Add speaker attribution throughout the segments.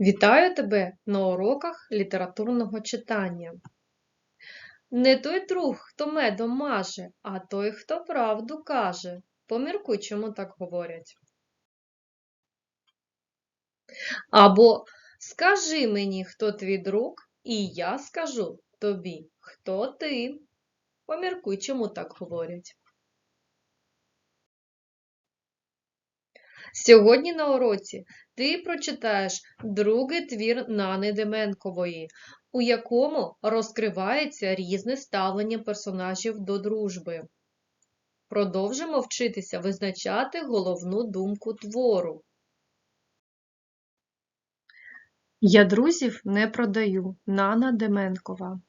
Speaker 1: Вітаю тебе на уроках літературного читання. Не той друг, хто медом маже, а той, хто правду каже. Поміркуй, чому так говорять. Або скажи мені, хто твій друг, і я скажу тобі, хто ти. Поміркуй, чому так говорять. Сьогодні на уроці ти прочитаєш другий твір Нани Деменкової, у якому розкривається різне ставлення персонажів до дружби. Продовжимо вчитися визначати головну думку твору. Я друзів не продаю. Нана Деменкова.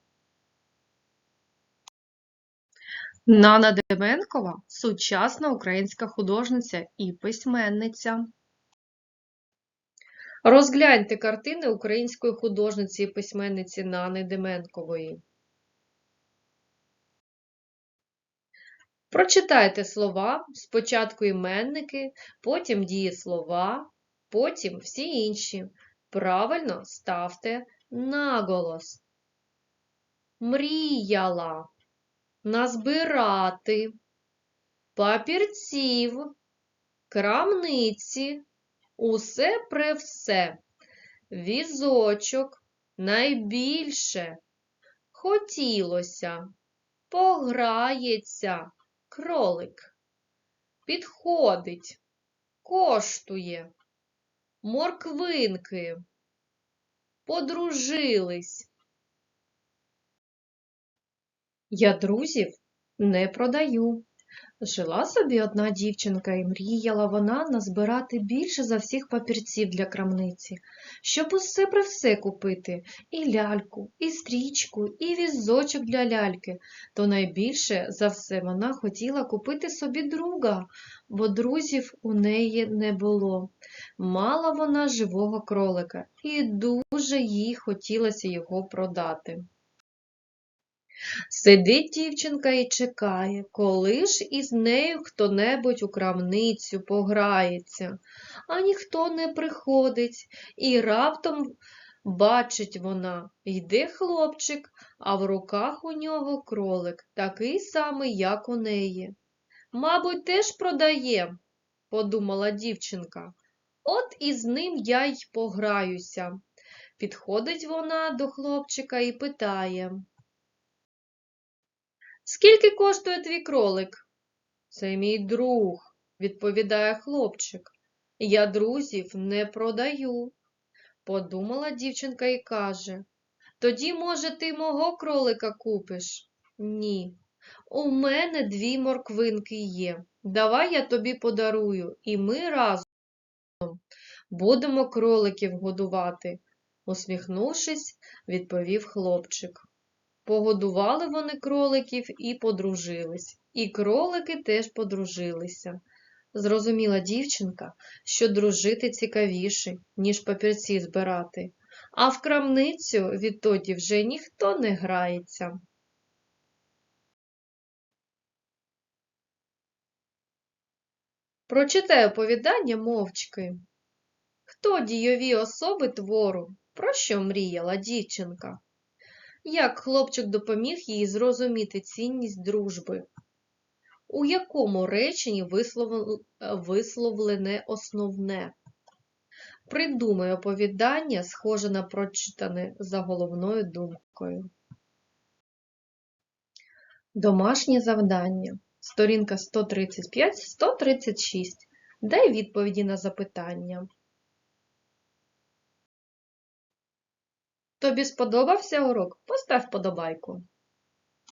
Speaker 1: Нана Деменкова сучасна українська художниця і письменниця. Розгляньте картини української художниці і письменниці Нани Деменкової. Прочитайте слова, спочатку іменники, потім дієслова, потім всі інші. Правильно ставте наголос. Мріяла назбирати папірців, крамниці, усе при все, візочок, найбільше, хотілося, пограється, кролик, підходить, коштує, морквинки, подружились. Я друзів не продаю. Жила собі одна дівчинка і мріяла вона назбирати більше за всіх папірців для крамниці, щоб усе при все купити і ляльку, і стрічку, і візочок для ляльки. То найбільше за все вона хотіла купити собі друга, бо друзів у неї не було. Мала вона живого кролика, і дуже їй хотілося його продати. Сидить дівчинка і чекає, коли ж із нею хто-небудь у крамницю пограється, а ніхто не приходить, і раптом бачить вона, йде хлопчик, а в руках у нього кролик, такий самий, як у неї. Мабуть, теж продає, подумала дівчинка. От із ним я й пограюся. Підходить вона до хлопчика і питає. Скільки коштує твій кролик? Це мій друг, відповідає хлопчик. Я друзів не продаю. Подумала дівчинка і каже, тоді, може, ти мого кролика купиш? Ні. У мене дві морквинки є. Давай я тобі подарую, і ми разом будемо кроликів годувати, усміхнувшись, відповів хлопчик. Погодували вони кроликів і подружились, і кролики теж подружилися. Зрозуміла дівчинка, що дружити цікавіше, ніж папірці збирати, а в крамницю відтоді вже ніхто не грається. Прочитай оповідання мовчки. Хто дійові особи твору? Про що мріяла дівчинка? Як хлопчик допоміг їй зрозуміти цінність дружби? У якому реченні висловлене основне? Придумай оповідання, схоже на прочитане за головною думкою. Домашнє завдання. Сторінка 135-136. Дай відповіді на запитання. Тобі сподобався урок? Постав подобайку.